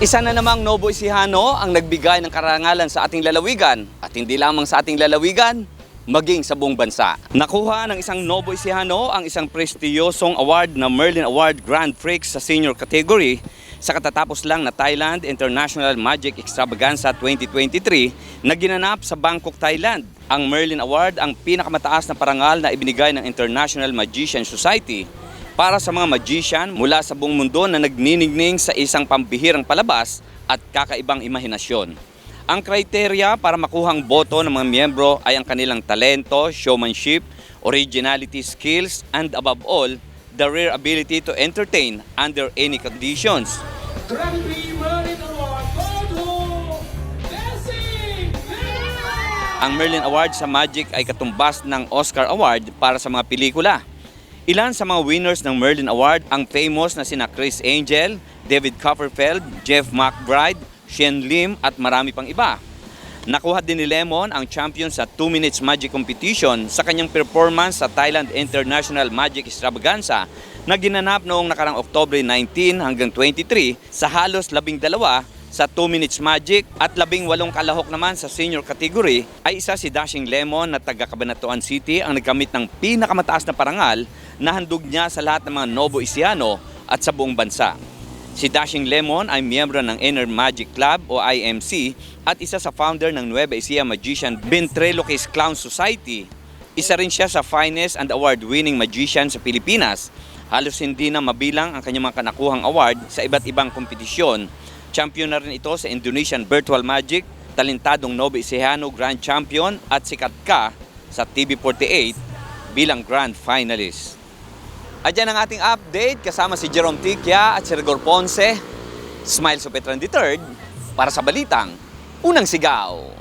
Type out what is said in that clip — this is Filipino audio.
Isa na namang Novo Ecijano ang nagbigay ng karangalan sa ating lalawigan at hindi lamang sa ating lalawigan, maging sa buong bansa. Nakuha ng isang Novo Ecijano ang isang prestiyosong award na Merlin Award Grand Prix sa senior category sa katatapos lang na Thailand International Magic Extravaganza 2023 na ginanap sa Bangkok, Thailand. Ang Merlin Award ang pinakamataas na parangal na ibinigay ng International Magician Society para sa mga magician mula sa buong mundo na nagniningning sa isang pambihirang palabas at kakaibang imahinasyon. Ang kriteria para makuhang boto ng mga miyembro ay ang kanilang talento, showmanship, originality skills, and above all, the rare ability to entertain under any conditions. Ang Merlin Award sa Magic ay katumbas ng Oscar Award para sa mga pelikula. Ilan sa mga winners ng Merlin Award ang famous na sina Chris Angel, David Copperfield, Jeff McBride, Shen Lim at marami pang iba. Nakuha din ni Lemon ang champion sa 2 Minutes Magic Competition sa kanyang performance sa Thailand International Magic Extravaganza na ginanap noong nakarang Oktobre 19 hanggang 23 sa halos labing dalawa sa 2 Minutes Magic at labing walong kalahok naman sa senior category ay isa si Dashing Lemon na taga Cabanatuan City ang nagkamit ng pinakamataas na parangal na handog niya sa lahat ng mga Novo Ecijano at sa buong bansa. Si Dashing Lemon ay miyembro ng Inner Magic Club o IMC at isa sa founder ng Nueva Ecija Magician Ventriloquist Clown Society. Isa rin siya sa finest and award-winning magician sa Pilipinas. Halos hindi na mabilang ang kanyang mga kanakuhang award sa iba't ibang kompetisyon. Champion na rin ito sa Indonesian Virtual Magic, talentadong Novo Ecijano Grand Champion at sikat ka sa TV48 bilang Grand Finalist. At yan ang ating update kasama si Jerome Tikia at si Rigor Ponce. Smile Supetran III para sa Balitang Unang Sigaw.